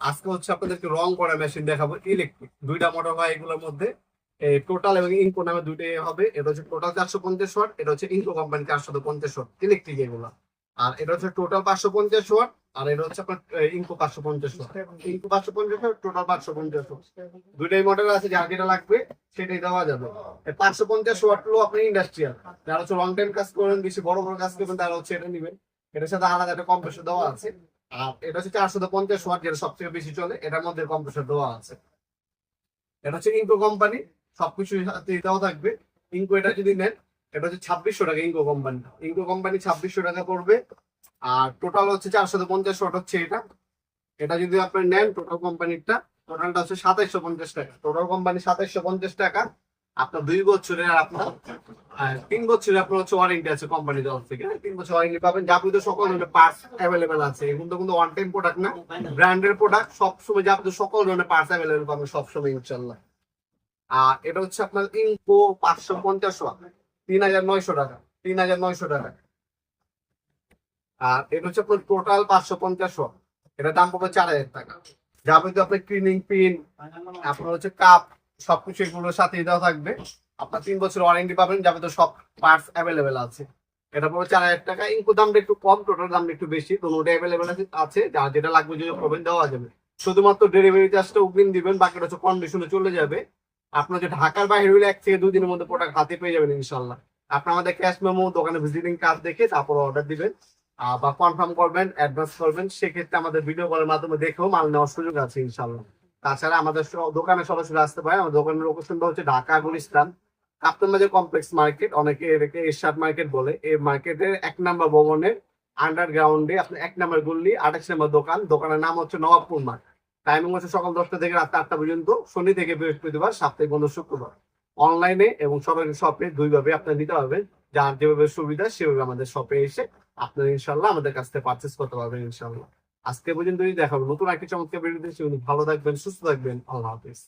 আজকে হচ্ছে আপনাদেরকে রং করা মেশিন দেখাবো ইলেকট্রিক দুইটা মোটর হয় এগুলোর মধ্যে। টোটাল এবং ইনকো নামে হবে। এটা হচ্ছে টোটাল চারশো পঞ্চাশ ওয়াট, এটা হচ্ছে ইনকো কোম্পানি চারশো পঞ্চাশ ইলেকট্রিক আর এটা হচ্ছে টোটাল পাঁচশো পঞ্চাশ ওয়াট আর এটা হচ্ছে আপনার ইনকো পাঁচশো পঞ্চাশ ইনকো পাঁচশো পঞ্চাশ টোটাল পাঁচশো পঞ্চাশ দুইটাই মডেল আছে যার যেটা লাগবে, সেটাই দেওয়া যাবে। পাঁচশো পঞ্চাশ ওয়াট লো আপনি ইন্ডাস্ট্রিয়াল যারা হচ্ছে লং টাইম কাজ করেন, বেশি বড় বড় কাজ করবেন, তারা হচ্ছে এটা নিবেন। এটার সাথে আলাদা একটা কম্প্রেসর দেওয়া আছে। আর এটা হচ্ছে চারশো পঞ্চাশ ওয়াট যেটা সব থেকে বেশি চলে, এটার মধ্যে কম্প্রেসর দেওয়া আছে। এটা হচ্ছে ইনকো কোম্পানি সবকিছু সাথে দেওয়া থাকবে। ইনকো এটা যদি নেন, এটা হচ্ছে ছাব্বিশশো টাকা ইনকো কোম্পানি ইনকো কোম্পানি ছাব্বিশশো টাকা পড়বে। আর টোটাল হচ্ছে চারশো পঞ্চাশ ওয়াট হচ্ছে এটা। এটা যদি আপনি নেন টোটাল কোম্পানিটা টোটালটা হচ্ছে সাতাইশশো পঞ্চাশ টাকা। টোটাল কোম্পানি সাতাইশশো পঞ্চাশ টাকা। আপনার দুই বছরের আপনার তিন বছরের আপনার হচ্ছে ওয়ারেন্টি আছে কোম্পানি তরফ থেকে। তিন বছর ওয়ারেন্টি পাবেন। যাবতীয় সকল ধরনের পার্টস অ্যাভেলেবেল আছে। এগুলো তো কিন্তু ওয়ান টাইম প্রোডাক্ট না। ব্র্যান্ডের প্রোডাক্ট সবসময় যাবতীয় সকল ধরনের পার্টস অ্যাভেলেবেল পাবেন সবসময় ইনশাল্লাহ আর এটা হচ্ছে আপনার ইনকো পাঁচশো পঞ্চাশ ওয়াট তিন হাজার নয়শো টাকা। তিন হাজার নয়শো টাকা। আর এটা হচ্ছে আপনার টোটাল পাঁচশো পঞ্চাশ এটা দাম পড়বে চার হাজার টাকা। যাবতীয় আপনার ক্লিনিং পিন আপনার হচ্ছে কাপ সবকিছু এগুলোর সাথে দেওয়া থাকবে। আপনার তিন বছর ওয়ারেন্টি পাবেন যাবতীয় সব পার্টস অ্যাভেলেবেল আছে। এটা পড়বে চার হাজার টাকা। ইনকো দামটা একটু কম টোটাল দামটা একটু বেশি। দুটোটা অ্যাভেলেবেল আছে যা যেটা লাগবে যদি করবেন দেওয়া যাবে। শুধুমাত্র ডেলিভারি চার্জটা অগ্রিম দিবেন, বাকিটা হচ্ছে কন্ডিশনে চলে যাবে। আপনার যে ঢাকার বাইরে হইলে এক থেকে দুই দিনের মধ্যে প্রোডাক্ট হাতে পেয়ে যাবেন ইনশাল্লাহ আপনার আমাদের ক্যাশ মেমো দোকানে ভিজিটিং কার্ড দেখে তারপর অর্ডার দিবেন। বা কনফার্ম করবেন অ্যাডভান্স করবেন, সেক্ষেত্রে আমাদের ভিডিও কলের মাধ্যমে দেখেও মাল নেওয়ার সুযোগ আছে ইনশাল্লাহ তাছাড়া আমাদের দোকানে সরাসরি আসতে পারে। আমাদের দোকানের লোকেশনটা হচ্ছে ঢাকা গুলিস্তান। কাপ্তান বাজার কমপ্লেক্স মার্কেট অনেকে এটাকে এরশাদ মার্কেট বলে। এই মার্কেটের এক নাম্বার ভবনের আন্ডারগ্রাউন্ডে আপনি এক নাম্বার গুল্লি আঠাশ নাম্বার দোকান। দোকানের নাম হচ্ছে নবাবপুর মার্কেট। টাইমিং হচ্ছে সকাল দশটা থেকে রাত আটটা পর্যন্ত, শনি থেকে বৃহস্পতিবার, সাপ্তাহিক বন্ধ শুক্রবার। অনলাইনে এবং সরকারি শপে দুইভাবে আপনি নিতে পারবেন যার যেভাবে সুবিধা, সেভাবে আমাদের শপে এসে আপনারা ইনশাল্লাহ আমাদের কাছ থেকে পারচেস করতে পারবেন ইনশাল্লাহ আজকে পর্যন্ত দেখাবো নতুন একটি চমৎকার ভিডিও দিচ্ছি ভালো থাকবেন, সুস্থ থাকবেন। আল্লাহ হাফিজ।